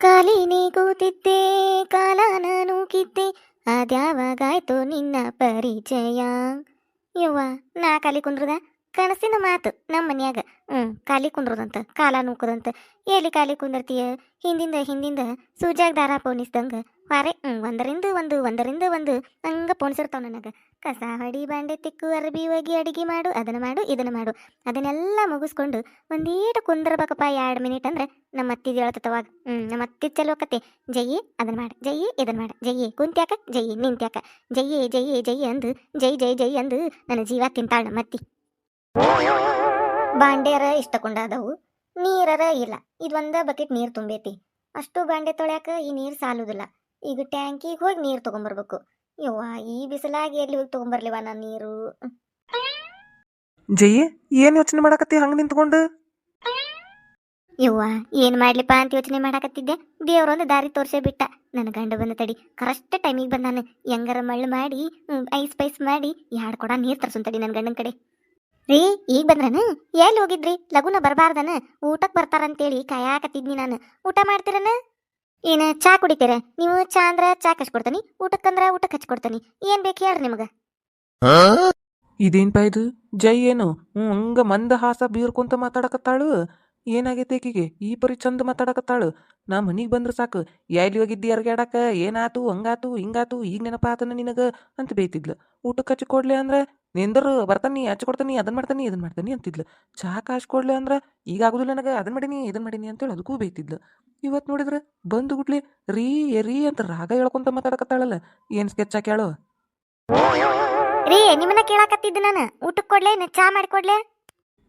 ಕಾಲಿನೇ ಕೂತಿದ್ದೆ ಕಾಲನ ನೂಕಿದ್ದೆ ಅದ್ಯಾವಾಗಾಯ್ತು ನಿನ್ನ ಪರಿಚಯ. ಯವ್ವ, ನಾ ಕಾಲಿ ಕುಂದ್ರದ? ಕನಸಿನ ಮಾತು ನಮ್ಮ ಮನ್ಯಾಗ. ಹ್ಞೂ ಖಾಲಿ ಕುಂದ್ರದಂತ, ಕಾಲ ನೂಕದಂತ. ಎಲ್ಲಿ ಕಾಲಿ ಕುಂದಿರ್ತೀಯ? ಹಿಂದಿಂದ ಹಿಂದಿಂದ ಸೂಜಾಗ ದಾರ ಪೋಣಿಸ್ದಂಗ ವಾರೆ ಹ್ಞೂ ಒಂದರಿಂದ ಒಂದು ಒಂದರಿಂದ ಒಂದು, ಹಂಗ ಪೋಣಿಸಿರ್ತಾವ ನನಗೆ. ಕಸ ಹೊಡಿ, ಬಾಂಡೆ ತಿಕ್ಕು, ಅರಬಿ ಹೋಗಿ ಅಡುಗೆ ಮಾಡು, ಅದನ್ನ ಮಾಡು, ಇದನ್ನ ಮಾಡು. ಅದನ್ನೆಲ್ಲ ಮುಗಿಸ್ಕೊಂಡು ಒಂದೀಟು ಕುಂದ್ರಬೇಕಪ್ಪ ಎರಡು ಮಿನಿಟ್ ಅಂದ್ರೆ ನಮ್ಮ ಅತ್ತಿದ ಹೇಳ್ತತವಾಗ ಹ್ಞೂ ನಮ್ಮ ಅತ್ತಿ ಚಲೋ ಕತೆ ಜಯ್ಯಿ ಅದನ್ನ ಮಾಡು. ಜಯ್ಯಿ ಇದನ್ನ ಮಾಡು. ಜಯ್ಯಿ ಕುಂತ್ಯಾಕ, ಜಯಿ, ನಿಂತ್ಯಾಕ. ಜಯಿ ಜಯ್ಯಿ ಜಯ್ಯಿ ಅಂದು, ಜೈ ಜೈ ಜೈ ಅಂದು ನನ್ನ ಜೀವ ತಿಂತಾಳ ನಮ್ಮ ಅತ್ತಿ ಬಾಂಡ್ಯಾರ ಇಷ್ಟಕೊಂಡಾದವು, ನೀರರ ಇಲ್ಲ. ಇದೊಂದ ಬಕೆಟ್ ನೀರು ತುಂಬೇತಿ. ಅಷ್ಟು ಬಾಂಡೆ ತೊಳ್ಯಾಕ ಈ ನೀರು ಸಾಲುದಿಲ್ಲ. ಈಗ ಟ್ಯಾಂಕಿಗೆ ಹೋಗಿ ನೀರು ತೊಗೊಂಬರ್ಬೇಕು. ಯವ್ವ ಈ ಬಿಸಿಲಾಗಿ ಎಲ್ಲಿ ಹೋಗಿ ತೊಗೊಂಬರ್ಲಿವ ನಾನು ನೀರು? ಜಯಿ ಏನ್ ಯೋಚನೆ ಮಾಡಕತ್ತಿ ಹಂಗ ನಿಂತ್ಕೊಂಡು? ಯವ್ವ ಏನ್ ಮಾಡ್ಲಿಪ್ಪ ಅಂತ ಯೋಚನೆ ಮಾಡಾಕತ್ತಿದ್ದೆ? ದೇವ್ರೊಂದು ದಾರಿ ತೋರ್ಸೇ ಬಿಟ್ಟ. ನನ್ನ ಗಂಡ ಬಂದ ತಡಿ ಕರೆಕ್ಟ್ ಟೈಮಿಗೆ ನಾನು. ಹೆಂಗಾರ ಮಳ್ಳು ಮಾಡಿ ಹ್ಮ್, ಐಸ್ ಪೈಸ್ ಮಾಡಿ ಯಾಡ್ ಕೊಡ ನೀರು ತರ್ಸುನ್ ತಡಿ ನನ್ನ ಗಂಡನ ಕಡೆ. ರೀ ಈಗ ಬಂದ್ರನ? ಎಲ್ಲಿ ಹೋಗಿದ್ರಿ? ಲಗುನ ಬರಬಾರ್ದನ? ಊಟಕ್ಕೆ ಬರ್ತಾರಂತೇಳಿ ಕಾಯಾಕತ್ತಿದ್ನಿ ನಾನು. ಊಟ ಮಾಡ್ತೀರನ? ಏನ ಚಾ ಕುಡಿತೀರ? ನೀವು ಚಾ ಅಂದ್ರ ಚಾ ಕೊಡ್ತೀನಿ ಊಟಕ್ಕಂದ್ರ ಊಟಕ್ಕೆ ಹಚ್ಕೊಡ್ತೀನಿ. ಏನ್ ಬೇಕು ಹೇಳ್ರಿ ನಿಮ್ಗ? ಇದೇನ್ಪಾ ಇದು? ಜೈ ಏನು? ಹಂಗ ಮಂದ ಹಾಸ ಬೀರ್ಕೊಂತ ಮಾತಾಡಕತ್ತಾಳು? ಏನಾಗೈತೆ ಈಕಿಗೆ? ಈ ಪರಿ ಚಂದ ಮಾತಾಡಕತ್ತಾಳು? ನಾ ಮನಿಗೆ ಬಂದ್ರ ಸಾಕು. ಎಲ್ಲಿ ಹೋಗಿದ್ದಿ ಅರ್ಗ್ಯಾಡಕ? ಏನಾತು? ಹಂಗಾತು? ಹಿಂಗಾತು? ಈಗ ನೆನಪಾತನ ನಿನಗ? ಅಂತ ಬೈತಿದ್ಲು ಊಟಕ್ಕೆ ಹಚ್ಚಿ ಕೊಡ್ಲಿ ಅಂದ್ರೆ ನಿಂದರು ಬರ್ತಾನಿ ಹಚ್ಚಿ ಕೊಡ್ತಾನಿ ಅದನ್ನ ಮಾಡ್ತಾನಿ ಇದನ್ನ ಮಾಡ್ತಾನಿ ಅಂತಿದ್ಲು. ಚಹಾ ಕಾಶ್ ಕೊಡ್ಲಿ ಅಂದ್ರೆ ಈಗ ಆಗುದಿಲ್ಲ ನನಗೆ ಅದನ್ನ ಮಾಡೀನಿ ಇದನ್ನ ಮಾಡೀನಿ ಅಂತೇಳಿ ಅದಕ್ಕೂ ಬೈತಿದ್ಲು ಇವತ್ತು ನೋಡಿದ್ರೆ ಬಂದು ಗುಡ್ಲಿ ರೀ ರೀ ಅಂತ ರಾಗ ಹೇಳ್ಕೊಂತ ಮಾತಾಡಕತ್ತಾಳಲ್ಲ. ಏನು ಸ್ಕೆಚ್ ಹಾಕ್ಯಾಳು? ರೀ ನಿಮ್ಮನ್ನ ಕೇಳಾಕತ್ತಿದ್ದೆ ನಾನು. ಊಟಕ್ಕೆ ಕೊಡ್ಲೆ ಚಾ ಮಾಡಿಕೊಡ್ಲೆ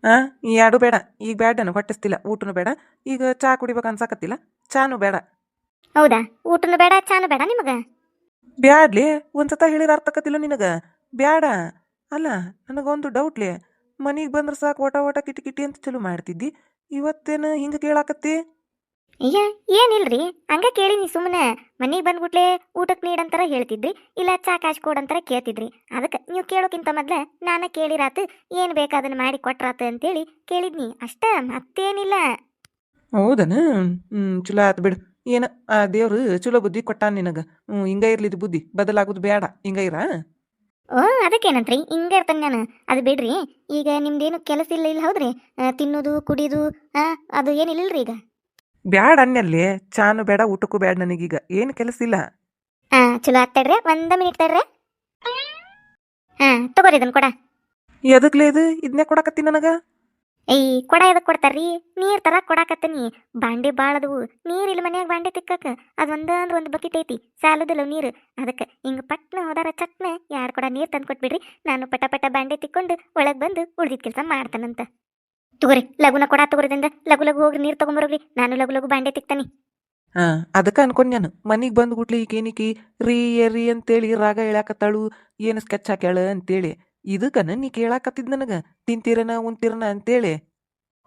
ಆ ಈ ಎರಡು ಬೇಡ. ಈಗ ಬೇಡ ನಾನು ಹೊಟ್ಟಿಸ್ತಿಲ್ಲ. ಊಟನು ಬೇಡ. ಈಗ ಚಾ ಕುಡಿಬೇಕು ಅನ್ಸಾಕತ್ತಿಲ್ಲ. ಚಾನು ಬೇಡ. ಹೌದಾ? ಊಟನು ಬೇಡ ಚಾನು ಬೇಡ ನಿಮಗೆ? ಬ್ಯಾಡ್ಲಿ ಒಂದ್ಸತ ಹೇಳಿರ ಅರ್ಥಕತ್ತಿಲ್ಲ ನಿನಗ. ಬ್ಯಾಡ. ಅಲ್ಲ ನನಗೊಂದು ಡೌಟ್ಲೆ. ಮನಿಗೆ ಬಂದ್ರೆ ಸಾಕು ಓಟ ಓಟ ಕಿಟಿ ಕಿಟಿ ಅಂತ ಚಲೋ ಮಾಡ್ತಿದ್ದಿ. ಇವತ್ತೇನು ಹಿಂಗೆ ಕೇಳಾಕತ್ತಿ? ಅಯ್ಯ ಏನಿಲ್ರಿ? ಹಂಗ ಕೇಳಿನಿ ಸುಮ್ಮನೆ ಮನೆಗೆ ಬಂದ್ಬಿಟ್ಲೆ ಊಟಕ್ಕೆ ನೀಡಂತಾರ ಹೇಳ್ತಿದ್ರಿ ಇಲ್ಲ ಚಾ ಕಾಶ್ ಕೊಡಂತಾರ ಕೇಳ್ತಿದ್ರಿ. ಅದಕ್ಕೆ ನೀವು ಕೇಳೋಕ್ಕಿಂತ ಮೊದ್ಲ ನಾನು ಕೇಳಿರಾತು ಏನು ಬೇಕು ಅದನ್ನ ಮಾಡಿ ಕೊಟ್ರಾತು ಅಂತೇಳಿ ಕೇಳಿದ್ನಿ. ಅಷ್ಟೇ ಮತ್ತೇನಿಲ್ಲ. ಹೌದನ? ಹ್ಞೂ ಚಲೋ ಆತು ಬಿಡು. ಏನ ಆ ದೇವ್ರು ಚಲೋ ಬುದ್ಧಿ ಕೊಟ್ಟಾನ ನಿನಗೆ. ಹ್ಞೂ ಹಿಂಗ ಇರ್ಲಿದ್ದು ಬುದ್ಧಿ. ಬದಲಾಗೋದು ಬೇಡ ಹಿಂಗ ಇರ? ಅದಕ್ಕೇನಂತ್ರಿ? ಹಿಂಗ ಇರ್ತಾನೆ ನಾನು ಅದು ಬಿಡ್ರಿ. ಈಗ ನಿಮ್ದೇನು ಕೆಲಸ ಇಲ್ಲ ಇಲ್ಲ ಹೌದ್ರಿ? ತಿನ್ನೋದು ಕುಡಿಯೋದು ಆ, ಅದು ಏನಿಲ್ಲಲ್ರಿ ಈಗ? ಬ್ಯಾಡ ಅನ್ನಲ್ಲಿ ಚಾನು ಬೇಡ ಊಟಕ್ಕೂ ಬೇಡ ನನಗೀಗ. ಏನು ಕೆಲಸ ಇಲ್ಲ. ಹಾ ಚಲೋ ಆಗ್ತಾಡ್ರಿ ಒಂದ ಮಿನಿಟ್ ತಡ್ರಿ. ಹಾ ತಗೋರಿ ಇದನ್ನ ಕೊಡ. ಎದಕ್ಲೇ ಇದು? ಇದನ್ನೇ ಕೊಡಕತ್ತಿ ನನಗ. ಏಯ್, ಕೊಡ ಎದಕ್ ಕೊಡ್ತಾರ್ರಿ. ನೀರ್ ತರ ಕೊಡಾಕತ್ತೀನಿ. ಬಾಂಡೆ ಬಾಳದವು ನೀರ್ ಇಲ್ಲಿ ಮನ್ಯಾಗ ಬಾಂಡೆ ತಿಕ್ಕಕ ಅದ್ ಒಂದ ಒಂದು ಬಕೆಟ್ ಐತಿ. ಸಾಲದಲ್ಲ ನೀರು. ಅದಕ್ಕೆ ಹಿಂಗ ಪಟ್ನ ಹೋದಾರ ಚಟ್ನ ಎರಡು ಕೊಡ ನೀರ್ ತಂದು ಕೊಟ್ಬಿಡ್ರಿ. ನಾನು ಪಟ ಪಟ ಬಾಂಡೆ ತಿಕ್ಕೊಂಡು ಒಳಗ್ ಬಂದು ಉಳ್ದಿದ್ ಕೆಲಸ ಮಾಡ್ತಾನಂತ. ತಗೋರಿ, ಲಗುನ ಕೊಡ ತಗೋರಿದಿಂದ. ಲಗು ಲಗು ಹೋಗ್ರಿ ನೀರ್ ತಗೊಂಬರೋಗ್ರಿ ನಾನು ಲಗು ಲಗು ಬಾಂಡೆ ತಿಕ್ತಾನಿ. ಹಾ, ಅದಕ್ಕೆ ಅನ್ಕೊಂಡ್ ನಾನು. ಮನಿಗೆ ಬಂದು ಗುಟ್ಲಿ ರೀ ಏರಿ ಅಂತೇಳಿ ರಾಗ ಹೇಳಾಕತ್ತಾಳು. ಏನು ಸ್ಕೆಚ್ ಹಾಕ್ಯಾಳ ಅಂತೇಳಿ. ಇದಕ್ಕನ ನೀ ಕೇಳಾಕತ್ತಿದ್ ನನಗ, ತಿಂತೀರನ ಉಂತೀರನ ಅಂತೇಳಿ.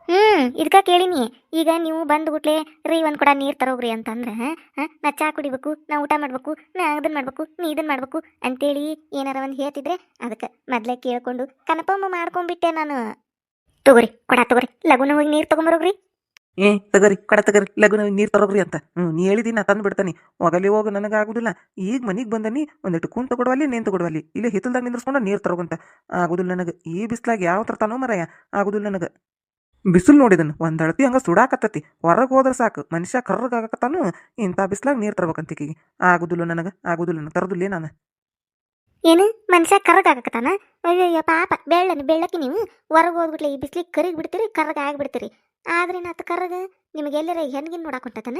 ಹ್ಮ್ ಇದಕ್ಕ ಕೇಳಿನಿ. ಈಗ ನೀವು ಬಂದ್ಬಿಟ್ಲೆ ರೀ ಒಂದ್ ಕೂಡ ನೀರ್ ತರೋಗ್ರಿ ಅಂತಂದ್ರ ನಾ ಚಾ ಕುಡಿಬೇಕು, ನಾ ಊಟ ಮಾಡ್ಬೇಕು, ನಾ ಅದನ್ ಮಾಡ್ಬೇಕು, ನೀ ಇದನ್ ಮಾಡ್ಬೇಕು ಅಂತೇಳಿ ಏನಾರ ಒಂದ್ ಹೇಳ್ತಿದ್ರೆ ಅದಕ್ಕೆ ಮೊದ್ಲೇ ಕೇಳ್ಕೊಂಡು ಕನಪಮ್ಮ ಮಾಡ್ಕೊಂಡ್ಬಿಟ್ಟೆ ನಾನು. ತಗೋರಿ, ಕೊಡ ತಗೋರಿ, ಲಗುನ ಹೋಗಿ ನೀರ್ ತಗೊಂಬರೋಗ್ರಿ. ಏ, ತಗರಿ, ಕಡ ತಗರಿ ಲಗುನ ನೀರ್ ತರೋಗ್ರಿ ಅಂತ. ಹ್ಞೂ ನೀ ಹೇಳಿದಿನ ತಂದು ಬಿಡ್ತಾನಿ. ಹೋಗಲಿ, ಹೋಗು ನನಗಾಗುದಿಲ್ಲ ಈಗ ಮನೆಗೆ ಬಂದನಿ ಒಂದಿಟ್ಟು ಕುಂತ ಕೊಡುವಲ್ಲಿ ನಿಂತು ಕೊಡುವಲ್ಲಿ ಇಲ್ಲಿ ಹಿತ್ತಲ್ದಾಗ ನಿಂದ್ರಸ್ಕೊಂಡು ನೀರು ತರೋಗಂತ ಆಗುದಿಲ್ಲ ನನಗೆ. ಈ ಬಿಸ್ಲಾಗ ಯಾವ ತರ್ತಾನೋ ಮರಯ? ಆಗುದಿಲ್ಲ ನನಗೆ. ಬಿಸಿಲು ನೋಡಿದನ್ ಒಂದ್ ಅಳತಿ ಹಂಗ ಸುಡಾಕತ್ತತಿ. ಹೊರಗೆ ಹೋದ್ರೆ ಸಾಕು. ಮನುಷ್ಯ ಕರ್ರಗಾಗತ್ತಾನು ಇಂಥ ಬಿಸ್ಲಾಗ ನೀರು ತರ್ಬೇಕಂತಿಕಿಗೆ ಆಗುದಿಲ್ಲ ನನಗೆ, ಆಗುದಿಲ್ಲ ತರದಿಲ್ಲ ನಾನು. ಏನು? ಮನುಷ್ಯ ಕರ್ರಗಾಗಕತ್ತಾನ? ಅಯ್ಯಯ್ಯ, ಪಾಪ. ಬೆಳ್ಳನ, ಬೆಳ್ಳಕ್ಕೆ ನೀವು. ಹೊರಗೆ ಹೋಗ್ಬಿಟ್ಲೆ ಈ ಬಿಸ್ಲಿಗೆ ಕರಿಗ್ ಬಿಡ್ತೀರಿ ಕರ್ರಗ ಆಗ್ಬಿಡ್ತೀರಿ ಆದ್ರೆ ನಾತ ಕರಗ ನಿಮಗೆ ಎಲ್ಲರ ಹೆಣ್ಗಿನ್ ನೋಡಕ್ ಹೊಂಟತನ?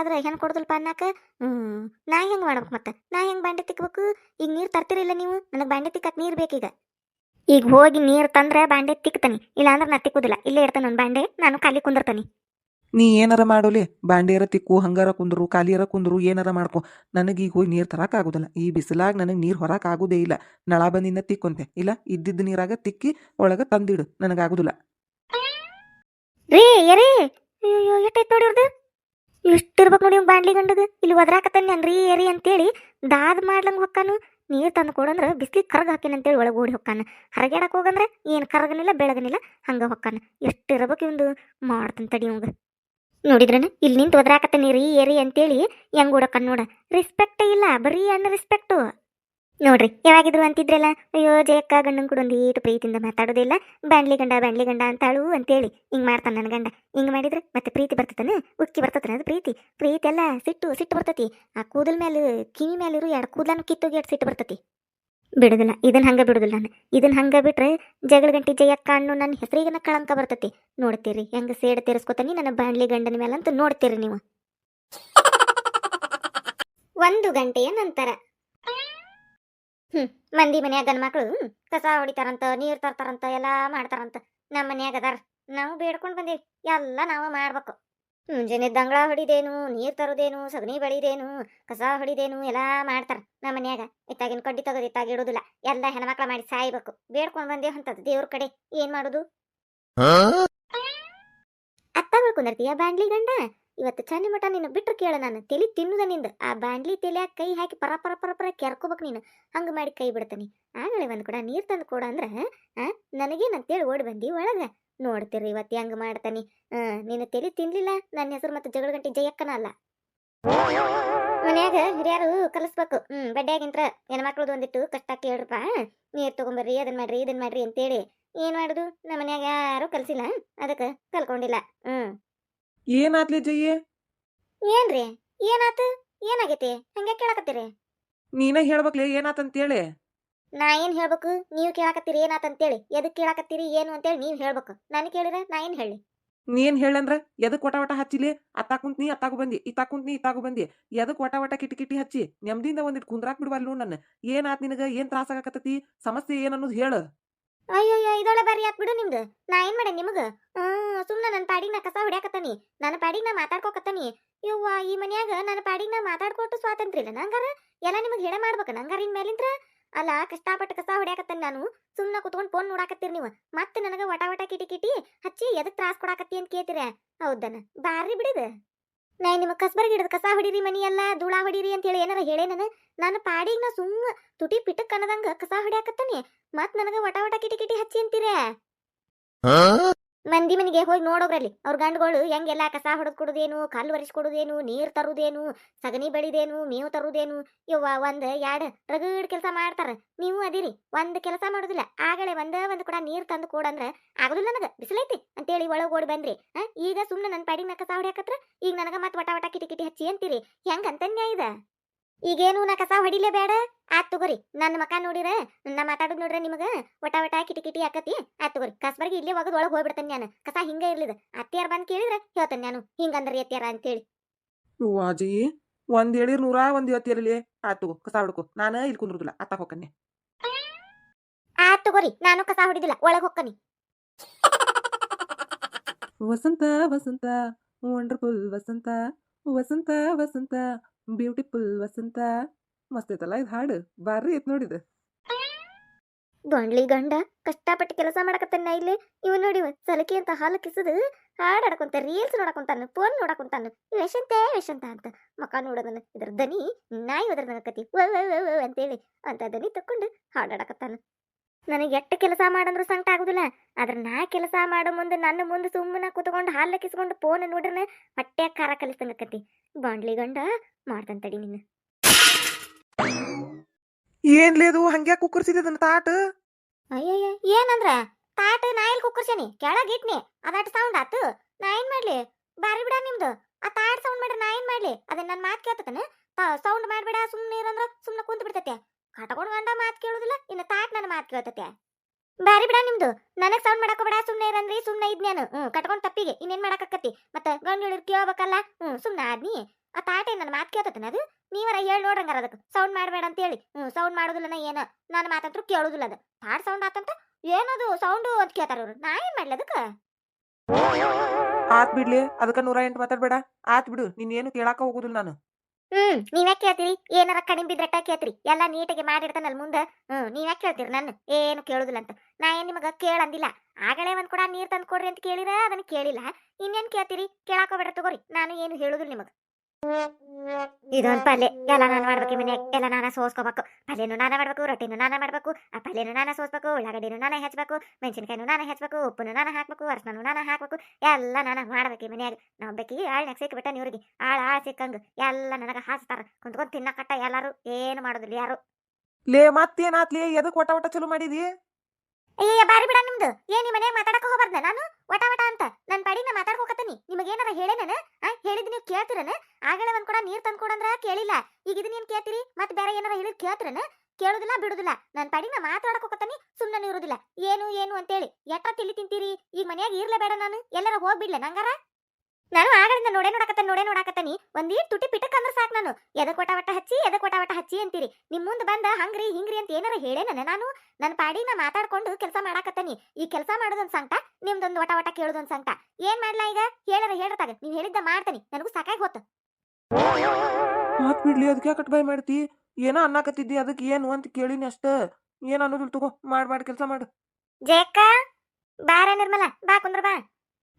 ಆದ್ರೆ ಹೆಣ್ ಕೊಡದಲ್ಪ ಅನ್ನಕ? ಹ್ಮ್, ನಾ ಹೆಂಗ್ ಮಾಡ್ಬೇಕು ಮತ್ತೆ? ನಾ ಹೆಂಗ್ ಬಾಂಡೆ ತಿಕ್ಬೇಕು? ಈಗ ನೀರ್ ತರ್ತಿರಿಲ್ಲ ನೀವು? ನನಗೆ ಬಾಂಡೆ ತಿಕ್ಕಕ್ ನೀರ್ ಬೇಕೀಗ ಈಗ. ಹೋಗಿ ನೀರ್ ತಂದ್ರೆ ಬಾಂಡೆ ತಿಕ್ತಾನಿ. ಇಲ್ಲ ಅಂದ್ರೆ ನಾ ತಿಕ್ಕುದಿಲ್ಲ. ಇಲ್ಲೇ ಇರ್ತಾನೆ ನನ್ನ ಬಾಂಡೆ, ನಾನು ಖಾಲಿ ಕುಂದಿರ್ತಾನೆ. ನೀ ಏನಾರ ಮಾಡೋಲಿ? ಬಾಂಡಿಯರ ತಿಕ್ಕು, ಹಂಗಾರ ಕುಂದ್ರು ಕಾಲಿಯರ ಕುಂದ್ರು, ಏನಾರ ಮಾಡ್ಕೊ. ನನಗೆ ಈಗ ಹೋಗಿ ನೀರು ತರಕ್ ಆಗುದಿಲ್ಲ. ಈ ಬಿಸಿಲಾಗ ನನಗೆ ನೀರು ಹೊರಕ್ ಆಗೋದೇ ಇಲ್ಲ. ನಳ ಬಂದಿಂದ ತಿಕ್ಕೊಂತೆ. ಇಲ್ಲ, ಇದ್ದಿದ್ದ ನೀರಾಗ ತಿಕ್ಕಿ ಒಳಗ ತಂದಿಡು. ನನಗಾಗುದಿಲ್ಲ ರೀ! ಎರಿ ಅಯ್ಯೋ ಎಷ್ಟೈತೆ ನೋಡಿ ಅವ್ರದ್ದು ಎಷ್ಟಿರ್ಬೇಕು ನೋಡಿ ಇವ್ ಬಾಂಡ್ಲಿ ಗಂಡಗ ಇಲ್ಲಿ ಒದ್ರಾಕತ್ತಾನೆ ನಾನು ರೀ ಎರಿ ಅಂತೇಳಿ ದಾದ್ ಮಾಡ್ಲಂಗೆ ಹೊಕ್ಕಾನು. ನೀರು ತಂದು ಕೊಡಂದ್ರೆ ಬಿಸ್ಲಿಗೆ ಕರ್ಗ ಹಾಕಿನ ಅಂತೇಳಿ ಒಳಗೆ ಓಡಿ ಹೊಕ್ಕಾನ. ಹರಗ್ಯಾಡಕ್ ಹೋಗಂದ್ರೆ ಏನು ಕರಗನಿಲ್ಲ, ಬೆಳಗನಿಲ್ಲ, ಹಂಗೆ ಹೊಕ್ಕಾನ. ಎಷ್ಟಿರ್ಬೇಕು ಇವಂದು ಮಾಡ್ತಾನೆ ತಡಿ ಇವಂಗೆ ನೋಡಿದ್ರನ? ಇಲ್ಲಿ ನಿಂತು ಒದ್ರಾಕತ್ತಾನೆ ರೀ ಏರಿ ಅಂತೇಳಿ ಹೆಂಗ್ ಓಡಕ್ಕ ನೋಡ. ರೆಸ್ಪೆಕ್ಟ್ ಇಲ್ಲ, ಬರೀ ಅಣ್ಣ ರೆಸ್ಪೆಕ್ಟು ನೋಡ್ರಿ, ಯಾವಾಗಿದ್ರು ಅಂತಿದ್ರಲ್ಲ, ಅಯ್ಯೋ, ಜಯಕ್ಕ ಗಂಡನ್ ಕೂಡ ಒಂದು ಈಟು ಪ್ರೀತಿಯಿಂದ ಮಾತಾಡೋದಿಲ್ಲ. ಬ್ಯಾಂಡ್ಲಿ ಗಂಡ ಬ್ಯಾಂಡ್ಲಿ ಗಂಡ ಅಂತಾಳು ಅಂತೇಳಿ. ಹಿಂಗ್ ಮಾಡ್ತಾನೆ ನನ್ನ ಗಂಡ. ಹಿಂಗ್ ಮಾಡಿದ್ರೆ ಮತ್ತೆ ಪ್ರೀತಿ ಬರ್ತತನ ಉಕ್ಕಿ ಬರ್ತತನ ಅದು ಪ್ರೀತಿ? ಪ್ರೀತಿ ಎಲ್ಲ ಸಿಟ್ಟು ಸಿಟ್ಟು ಬರ್ತತಿ. ಆ ಕೂದಲ್ ಮೇಲೆ ಕಿವಿ ಮೇಲಿರು ಎರಡು ಕೂದಲನ್ನು ಕಿತ್ತೋಗಿ ಎರಡು ಸಿಟ್ಟು ಬರ್ತತಿ. ಬಿಡುದಿಲ್ಲ ಇದನ್ನ ಹಂಗ ಬಿಡುದಿಲ್ಲ ನಾನು. ಇದನ್ನ ಹಂಗ ಬಿಟ್ರೆ ಜಗಳ ಗಂಟಿ ಜಯಕ್ಕ ಅಣ್ಣು ನನ್ನ ಹೆಸರಿಗನ ಕಳಂಕ ಬರ್ತತಿ. ನೋಡ್ತೀರಿ, ಹೆಂಗ ಸೇಡ್ ತೀರಿಸ್ಕೊತಾನಿ ನನ್ನ ಬ್ಯಾಂಡ್ಲಿ ಗಂಡನ ಮೇಲೆ ಅಂತ ನೋಡ್ತೀರಿ ನೀವು. ಒಂದು ಗಂಟೆಯ ನಂತರ. ಹ್ಮ್. ಮಂದಿ ಮನ್ಯಾಗ ಗಂಡ ಮಕ್ಳು ಕಸ ಹೊಡಿತಾರಂತ ನೀರ್ ತರ್ತಾರಂತ ಎಲ್ಲಾ ಮಾಡ್ತಾರಂತ. ನಮ್ಮ ಮನ್ಯಾಗ ಅದಾರ. ನಾವು ಬೇಡ್ಕೊಂಡ್ ಬಂದೇವಿ. ಎಲ್ಲ ನಾವು ಮಾಡ್ಬೇಕು. ಮುಂಜಾನೆ ದಂಗಳ ಹೊಡಿದೇನು ನೀರ್ ತರೋದೇನು ಸಗಣಿ ಬಳಿದೇನು ಕಸ ಹೊಡಿದೇನು ಎಲ್ಲಾ ಮಾಡ್ತಾರ ನಮ್ಮ ಮನ್ಯಾಗ. ಇತ್ತಾಗಿನ ಕಡ್ಡಿ ತಗೋದು ಇತ್ತಾಗ ಇಡೋದಿಲ್ಲ. ಎಲ್ಲ ಹೆಣ್ಮಕ್ಳ ಮಾಡಿ ಸಾಯ್ಬೇಕು. ಬೇಡ್ಕೊಂಡ್ ಬಂದೇವ್ ಅಂತದ್ ದೇವ್ರ ಕಡೆ. ಏನ್ ಮಾಡುದು? ಅತ್ತ ಕುಂದರ್ತೀಯ ಬಾಂಡ್ಲಿ ಗಂಡ? ಇವತ್ತು ಚನ್ನಿ ಮಠ ನೀನು ಬಿಟ್ರು ಕೇಳ ನಾನು. ತಲೆ ತಿನ್ನುದ ನಿಂದ. ಆ ಬಾಂಡ್ಲಿ ತಲೆಯಾಗ ಕೈ ಹಾಕಿ ಪರ ಪರ ಪರ ಪರ ಕೆರ್ಕೋಬೇಕು ನೀನು. ಹಂಗ ಮಾಡಿ ಕೈ ಬಿಡ್ತಾನೆ. ಆಗಲೇ ಒಂದ್ ಕೂಡ ನೀರು ತಂದು ಕೊಡ ಅಂದ್ರ ನನಗೇನಂತೇಳಿ ಓಡಿ ಬಂದಿ ಒಳಗ. ನೋಡ್ತೀರಿ ಇವತ್ತು ಹೆಂಗ್ ಮಾಡ್ತಾನೆ. ಆ, ನೀನು ತಲಿ ತಿನ್ಲಿಲ್ಲ ನನ್ನ ಹೆಸರು ಮತ್ತೆ ಜಗಳ ಗಂಟೆ ಜಯಕ್ಕನ ಅಲ್ಲ. ಮನ್ಯಾಗ ಹಿರಿಯರು ಕಲಿಸ್ಬೇಕು. ಹ್ಮ್ ಬಡ್ಡ್ಯಾಗಿಂತ್ರ ಹೆಣ್ಮಕ್ಳದ್ದು ಒಂದಿಟ್ಟು ಕಷ್ಟ ಕೇಳ್ರಪ್ಪ. ನೀರ್ ತಗೊಂಬರ್ರಿ, ಅದನ್ ಮಾಡ್ರಿ, ಇದನ್ ಮಾಡ್ರಿ ಅಂತೇಳಿ. ಏನ್ ಮಾಡುದು? ನಮ್ಮ ಮನ್ಯಾಗ ಯಾರು ಕಲ್ಸಿಲ್ಲ, ಅದಕ್ಕೆ ಕಲ್ಕೊಂಡಿಲ್ಲ. ಹ್ಮ್. ಏನಾತ್ಲೆ ಜಯ್ಯೆ? ಏನ್ರಿ? ಏನಾತ? ಏನಾಗೈತಿ? ಹಂಗೆ ಕೇಳಾಕತ್ತೀರಿ. ನೀನ ಹೇಳ್ಬೇಕ್ಲೆ ಏನಾತಂತೇಳಿ? ನಾ ಏನ್ ಹೇಳ್ಬೇಕು? ನೀವು ಕೇಳಕತ್ತೀರಿ ಏನಾತಂತೇಳಿ. ಎದಕ್ ಕೇಳಾಕತ್ತೀರಿ ಏನು ಅಂತೇಳಿ ನೀನ್ ಹೇಳ್ಬೇಕು. ನಾನು ಕೇಳಿದ್ರೆ ನಾ ಏನ್ ಹೇಳಿ ನೀನ್ ಹೇಳಂದ್ರ ಎದಕ್ ಒಟ ಒಟ ಹಚ್ಚಿಲಿ? ಅತ್ತಾಕ್ ಕುಂತ್ ನೀ ಅತ್ತಾಗು ಬಂದಿ. ಇತ್ತಾಕ್ ಕುಂತ್ ನೀ ಇತ್ತಾಗು ಬಂದಿ. ಎದಕ್ ಒಟ ಒಟ ಕಿಟಿ ಕಿಟಿ ಹಚ್ಚಿ? ನೆಮ್ಮದಿಯಿಂದ ಒಂದಿಟ್ ಕುಂದ್ರಾಕ್ ಬಿಡ್ವಲ್ ನೋಡ್ ನನ್ನ ಏನಾತ್ ನಿನಗ? ಏನ್ ತ್ರಾಸ ಆಗಕತ್ತತಿ? ಸಮಸ್ಯೆ ಏನನ್ನೋದು ಹೇಳು. ಅಯ್ಯಯ್ಯೋ ಇದೊಳೆ ಬರ್ರಿ ಯಾಕೆ ಬಿಡು ನಿಮ್ದು. ನಾ ಏನ್ ಮಾಡೆ ನಿಮಗ? ಸುಮ್ನೆ ನನ್ನ ಪಾಡಿಗೆ ನಾ ಕಸ ಹೊಡ್ಯಾಕತ್ತಾನಿ. ನನ್ನ ಪಾಡಿಗೆ ನಾ ಮಾತಾಡ್ಕೋಕತ್ತಾನಿ. ಇವ್ವ ಈ ಮನ್ಯಾಗ ನನ್ನ ಪಾಡಿಗೆ ನಾ ಮಾತಾಡ್ಕೊಟ್ಟು ಸ್ವಾತಂತ್ರ್ಯ ಇಲ್ಲ ನಂಗಾರ? ಎಲ್ಲ ನಿಮಗೆ ಹೇಳ ಮಾಡ್ಬೇಕು ನಂಗಾರ ಇನ್ ಮೇಲಿಂತ್ರ ಅಲ್ಲ, ಕಷ್ಟಪಟ್ಟು ಕಸ ಹೊಡ್ಯಾಕತ್ತಾನ ನಾನು. ಸುಮ್ನ ಕುತ್ಕೊಂಡು ಫೋನ್ ನೋಡಾಕತ್ತೀರಿ ನೀವು. ಮತ್ತೆ ನನಗೆ ವಟ ವಟ ಕಿಟಿ ಕಿಟಿ ಹಚ್ಚಿ ಎದಕ್ ತ್ರಾಸ್ ಕೊಡಾಕತ್ತಿ ಅಂತ ಕೇಳ್ತೀರ? ಹೌದನ? ಬಾರಿ ಬಿಡಿದ ನಾ, ನಿಮ್ಮ ಕಸ್ಬರ್ಗಿ ಹಿಡಿದು ಕಸ ಹೊಡಿರಿ ಮನಿ ಧೂಳ ಹೊಡಿರಿ ಅಂತ ಹೇಳಿ ಏನಾರ ಹೇಳೇ ನಾನು? ನನ್ನ ಪಾಡಿಗೆ ನಾ ಸುಮ್ಮ ತುಟಿ ಪಿಟಕ್ ಅನ್ನದಂಗ ಕಸ ಹೊಡ್ಯಾಕತ್ತಾನಿ. ಮತ್ ನನಗ ವಟ ವಟ ಕಿಟಿ ಕಿಟಿ ಹಚ್ಚಿ ಅಂತೀರ? ಮಂದಿ ಮನೆಗೆ ಹೋಗಿ ನೋಡೋಗ್ರಲ್ಲಿ ಅವ್ರ ಗಂಡುಗಳು ಹೆಂಗೆಲ್ಲ ಕಸ ಹೊಡೆದು ಕೊಡುದೇನು, ಕಲ್ಲು ಒರೆಸ್ಕೊಡುದೇನು ನೀರು ತರುದೇನು, ಸಗಣಿ ಬೆಳಿದೇನು, ಮೇವು ತರುದೇನು ಇವ್ವ ಒಂದು ಎರಡು ರಗಡ್ ಕೆಲಸ ಮಾಡ್ತಾರ. ನೀವು ಅದಿರಿ, ಒಂದು ಕೆಲಸ ಮಾಡೋದಿಲ್ಲ. ಆಗಲೇ ಒಂದ ಒಂದು ಕೂಡ ನೀರು ತಂದು ಕೊಡಂದ್ರ ಆಗುದಿಲ್ಲ ನನಗೆ. ಬಿಸಿಲೈತಿ? ಅಂತೇಳಿ ಒಳಗೆ ಓಡಿ ಬಂದ್ರಿ. ಈಗ ಸುಮ್ಮನೆ ನನ್ನ ಪಾಡಿಗೆ ನಾ ಕಸ ಹೊಡ್ಯಾಕತ್ರ, ಈಗ ನನಗೆ ಮತ್ತೆ ವಟ ವಟ ಕಿಟಿ ಕಿಟಿ ಹಚ್ಚಿ ಅಂತೀರಿ. ಹೆಂಗ್ ಅಂತ ನ್ಯಾಯ ಇದ? ಈಗೇನು ನಾ ಕಸ ಹೊಡಿಲೇ ಬೇಡ. ಆತ್ ತಗೋರಿ ನನ್ನ ಮಕ ನೋಡಿರ ನಾ ಮಾತಾಡೋದು ನೋಡ್ರ ನಿಮಗ ಒಟ ಒಟ ಕಿಟಿ ಕಿಟಿ ಆಕತಿ. ಆತ್ ತಗೋರಿ ಕಸ್ಬರ್ಗಿ ಇಲ್ಲೇ ಒಗದ್ ಒಳಗ್ ಹೋಗ್ಬಿಡ್ತೇನೆ ನಾನು. ಕಸ ಹಿಂಗ ಇರ್ಲಿದ. ಅತ್ತಿಯಾರ ಬಂದ್ ಕೇಳಿದ್ರೆ ಹೇಳ್ತೇನೆ ನಾನು ಹಿಂಗಂದ್ರಿ ಅತ್ತಿಯಾರ ಅಂತೇಳಿ. ವಾಜಿ ಒಂದ್ ಹೇಳಿರ್ ನೂರ ಒಂದ್ ಇರಲಿ ಆತು ಕಸ ಹುಡುಕು. ನಾನ ಇಲ್ಲಿ ಕುಂದ್ರುದಿಲ್ಲ ಆತ ಹೋಗ್ಕನ್ನೆ ಆತ್ ತಗೋರಿ ನಾನು ಕಸ ಹೊಡಿದಿಲ್ಲ ಒಳಗ್ ಹೋಗ್ಕನಿ ವಸಂತ ವಸಂತ ವಂಡರ್ಫುಲ್ ವಸಂತ ವಸಂತ ವಸಂತ. ಬ್ಯೂಟಿಫುಲ್ ವಸಂತ. ಮಸ್ತ್ ಐತಲ್ಲ ಇದು ಹಾಡು? ಬಾರಿ ಐತ್ ನೋಡಿದ ಗೊಂಡ್ಲಿ ಗಂಡ ಕಷ್ಟಪಟ್ಟು ಕೆಲಸ ಮಾಡಕತ್ತಾನ ಇಲ್ಲಿ. ಇವ್ ನೋಡಿ ಸಲಕಿ ಅಂತ ಹಾಲು ಕಿಸದು. ಹಾಡಾಡ್ಕೊಂತ ರೀಲ್ಸ್ ನೋಡಕೊಂತಾನ ಫೋನ್ ನೋಡಕೊಂತಾನ. ಯಶಂತೆ ಯಶಂತ ಅಂತ. ಮಕ ನೋಡೋದನ್ನ ಇದ್ರ ದನಿ, ನಾಯಿ ಹೋದ್ರ ನನಕತಿ ಅಂತೇಳಿ ಅಂತ ದನಿ ತಕ್ಕೊಂಡು ಹಾಡಾಡಕತ್ತಾನ ನನಗೆ ಎಷ್ಟು ಕೆಲಸ ಮಾಡಂದ್ರು ಸಂಕಟ ಆಗುದಿಲ್ಲ. ಆದ್ರೆ ನಾ ಕೆಲಸ ಮಾಡೋ ಮುಂದೆ ನನ್ನ ಮುಂದೆ ಸುಮ್ಮನೆ ಕೂತ್ಕೊಂಡು ಹಾಲು ಕಿಸ್ಕೊಂಡು ಫೋನ್ ನೋಡ್ರನ ಹೊಟ್ಟೆ ಖಾರ ಕಲಿಸ್ತಂಗಕತಿ ಬಾಂಡ್ಲಿ ಗಂಡ ಮಾಡ್ತಾನ ತಡಿ ನಿನ್ನ. ಏನ್ಲೇದು ಹಂಗ್ಯಾಕ್ ಕುಕ್ಕರ್ಸಿದೆ ತಾಟ? ಅಯ್ಯಯ್ಯ ಏನಂದ್ರ? ತಾಟ ನಾ ಇಲ್ಲಿ ಕುಕ್ಕರ್ಸೇನಿ ಕೆಳಗೆ ಇಟ್ನಿ. ಅದಾಟ ಸೌಂಡ್ ಆತು. ನಾ ಏನ್ ಮಾಡ್ಲಿ? ಬಾರಿ ಬಿಡ ನಿಮ್ದು. ಆ ತಾಟ್ ಸೌಂಡ್ ಮಾಡ್ರೆ ನಾ ಏನ್ ಮಾಡ್ಲಿ? ಅದನ್ನ ನನ್ ಮಾತ್ ಕೇಳ್ತತನ? ಸೌಂಡ್ ಮಾಡ್ಬೇಡ ಸುಮ್ನೆ ಇರಂದ್ರ ಸುಮ್ನೆ ಕುಂತ ಬಿಡ್ತತೆ. ಕಟ್ಕೊಂಡ್ ಗಂಡ ಮಾತ್ ಕೇಳುದಿಲ್ಲ ಇನ್ನ ತಾಟ್ ನನ್ನ ಮಾತ್ ಕೇಳ್ತತೆ. ಬಾರಿ ಬಿಡ ನಿಮ್ದು. ನನಗೆ ಸೌಂಡ್ ಮಾಡಕ್ ಬೇಡ ಸುಮ್ನೆ ಇರಂದ್ರಿ ಸುಮ್ನೆ ಇದ್ನೇನು ಹ್ಮ್ ಕಟ್ಕೊಂಡ್ ತಪ್ಪಿಗೆ. ಇನ್ನೇನ್ ಮಾಡಕಕ್ಕತಿ ಮತ್ತೆ ಗಂಡ ಹೇಳಿರ್ ಕೇಳ್ಬೇಕಲ್ಲ? ಹ್ಮ್ ಸುಮ್ನೆ ಆದ್ನಿ. ಆ ತಾಟೆ ನನ್ನ ಮಾತು ಕೇಳ್ತತನ ಅದು? ನೀವರ ಹೇಳ್ ನೋಡ್ರಂಗಾರ ಅದಕ್ಕೆ ಸೌಂಡ್ ಮಾಡಬೇಡ ಅಂತ ಹೇಳಿ ಹ್ಮ್ ಸೌಂಡ್ ಮಾಡೋದಿಲ್ಲನ ಏನ? ನನ್ನ ಮಾತಂತ್ರು ಕೇಳೋದಿಲ್ಲ ಅದು. ತಾಡ್ ಸೌಂಡ್ ಆತಂತ? ಏನದು ಸೌಂಡು ಅಂತ ಕೇಳ್ತಾರ ಅವ್ರು. ನಾ ಏನು ಮಾಡ್ಲಿ ಅದಕ್ಕೆ? ಆತ್ ಬಿಡ್ಲಿ. ಅದಕ್ಕೆ ನೂರ ಎಂಟು ಮಾತಾಡ್ಬೇಡ. ಆತ್ ಬಿಡು. ನೀನ್ ಏನು ಕೇಳಾಕ ಹೋಗುದಿಲ್ಲ ನಾನು. ಹ್ಮ್ ನೀವ್ಯಾಕ್ ಕೇಳ್ತೀರಿ? ಏನಾರ ಕಡಿಮೆ ಬಿದ್ರಟ್ಟ ಕೇಳ್ತೀರಿ. ಎಲ್ಲ ನೀಟಾಗಿ ಮಾಡಿರ್ತಾನಲ್ ಮುಂದೆ? ಹ್ಮ್ ನೀವ್ಯಾಕ್ ಕೇಳ್ತೀರಿ ನನ್ನ ಏನು ಕೇಳುದಿಲ್ಲ ಅಂತ. ನಾ ಏನ್ ನಿಮಗ ಕೇಳಂದಿಲ್ಲ. ಆಗಲೇ ಒಂದ್ ಕೂಡ ನೀರ್ ತಂದ್ ಕೊಡ್ರಿ ಅಂತ ಕೇಳಿರ ಅದನ್ನ ಕೇಳಿಲ್ಲ. ಇನ್ನೇನ್ ಕೇಳ್ತೀರಿ? ಕೇಳಾಕೋಬೇಡ್ರಿ ತಗೋರಿ. ನಾನು ಏನು ಹೇಳುದಿಲ್ಲ ನಿಮಗ. ಇದೊಂದು ಪಲ್ಲೆ ಎಲ್ಲ ನಾನು ಮಾಡ್ಬೇಕು ಮನೆ ಎಲ್ಲ ನಾನ ಸೋಸ್ಕೋಬೇಕು. ಪಲ್ಯನು ನಾನೇ ಮಾಡ್ಬೇಕು, ರೊಟ್ಟಿನೂ ನಾನೇ ಮಾಡ್ಬೇಕು, ಆ ಪಲ್ಯನು ನಾನ ಸೋಸ್ಬೇಕು, ಉಳ್ಳಾಗಡ್ಡಿನೂ ನಾನೇ ಹೆಚ್ಚಬೇಕು ಮೆಣಸಿನ್ಕಾಯಿನೂ ನಾನೇ ಹೆಚ್ಚಬೇಕು ಉಪ್ಪನ್ನು ನಾನೇ ಹಾಕ್ಬೇಕು ಅರ್ಶನೂ ನಾನ ಹಾಕ್ಬೇಕು. ಎಲ್ಲ ನಾನ ಮಾಡ್ಬೇಕು ಮನ್ಯಾಗ. ನಾವು ಬೇಕಿ ಆಳ್ನಾಗ ಸಿಕ್ಬಿಟ್ಟ ಇವ್ರಿಗೆ ಆಳ್ ಆಳ್ ಸಿಕ್ಕಂಗ ಎಲ್ಲ ನನಗೆ ಹಾಸ್ತಾರ. ಕುಂತ್ಕೊಂಡ್ ತಿನ್ನಕಟ್ಟ ಎಲ್ಲಾರು. ಏನು ಮಾಡೋದಿಲ್ಲ ಯಾರು. ಲೇ ಮತ್ತೇನಾತ್ಲಿ? ಎದಕ್ ಒಟ ಒಟ ಚಲೋ ಮಾಡಿದಿ? ಅಯ್ಯ ಬಾರಿ ಬಿಡ ನಿಮ್ದು. ಏ ನಿಮ್ಮ ಮನ್ಯಾಗ ಮಾತಾಡಕ ಹೋಗ್ಬಾರ್ದ? ನಾನು ವಟ ವಟ ಅಂತ. ನನ್ನ ಪಡಿನ ನಾ ಮಾತಾಡ್ಕೋಕತ್ತೀನಿ ನಿಮಗೆ ಏನಾರ ಹೇಳೇನ ಹೇಳಿದ್ ನೀವು ಕೇಳ್ತಿರನ ಆಗಲೇ ಒಂದ್ ಕೂಡ ನೀರ್ ತಂದ್ಕೊಡಂದ್ರ ಕೇಳಿಲ್ಲ. ಈಗ ಇದನ್ನ ಏನ್ ಕೇಳ್ತೀರಿ? ಮತ್ತೆ ಬೇರೆ ಏನಾರ ಹೇಳಿದ್ ಕೇಳ್ತಿರನ ಕೇಳುದಿಲ್ಲ, ಬಿಡುದಿಲ್ಲ. ನನ್ ಪಾಡಿಗೆ ನಾ ಮಾತಾಡಕ್ ಹೋಗತ್ತೀನಿ ಸುಮ್ಮನೆ ಇರುದಿಲ್ಲ. ಏನು ಏನು ಅಂತೇಳಿ. ಎಟ್ಟ ತಿಳಿ ತಿಂತೀರಿ? ಈಗ ಮನ್ಯಾಗ ಇರ್ಲೇಬೇಡ ನಾನು. ಎಲ್ಲಾರ ಹೋಗ್ಬಿಡ್ಲೆ, ನಂಗಾರ? ನಾನು ಆಗಲಿಂದ ನೋಡೇ ನೋಡಕತ್ತ ನೋಡೇ ನೋಡಕತ್ತನಿ. ಒಂದೀಟ್ ತುಟಿ ಪಿಟಕ್ ಅಂದ್ರ ಸಾಕ್ ನಾನು. ಎದಕ್ ವಟ ಹಚ್ಚಿ ಎದಕ್ ವಟ ಹಚ್ಚಿ ಅಂತೀರಿ. ನಿಮ್ ಮುಂದೆ ಬಂದ ಹಂಗ್ರಿ ಹಿಂಗ್ರಿ ಅಂತ ಏನಾರ ಹೇಳೇನ ನಾನು. ನನ್ನ ಪಾಡಿ ನಾ ಮಾತಾಡ್ಕೊಂಡು ಕೆಲಸ ಮಾಡಾಕತ್ತನಿ. ಈ ಕೆಲಸ ಮಾಡೋದೊಂದು ಸಂಕಟ ನಿಮ್ದೊಂದು ವಟ ವಟ ಕೇಳೋದೊಂದು ಸಂಕಟ. ಏನ್ ಮಾಡ್ಲಾ ಈಗ? ಹೇಳರ ಹೇಳ್ರತಾಗ ನೀವ್ ಹೇಳಿದ್ದ ಮಾಡ್ತನಿ. ನನಗೂ ಸಾಕಾಗಿ ಹೋತ. ಮಾತ್ ಬಿಡ್ಲಿ ಅದಕ್ಕೆ ಕಟ್ ಬಾಯ್ ಮಾಡ್ತಿ? ಏನೋ ಅನ್ನಕತ್ತಿದ್ದಿ ಅದಕ್ಕೆ ಏನು ಅಂತ ಕೇಳಿನಿ ಅಷ್ಟ. ಏನ್ ಅನ್ನೋದಿಲ್ಲ ತಗೋ ಮಾಡ್ ಮಾಡಿ ಕೆಲಸ ಮಾಡು. ಜಯಕ್ಕ ಬಾರ ನಿರ್ಮಲ ಬಾ ಕುಂದ್ರ ಬಾ.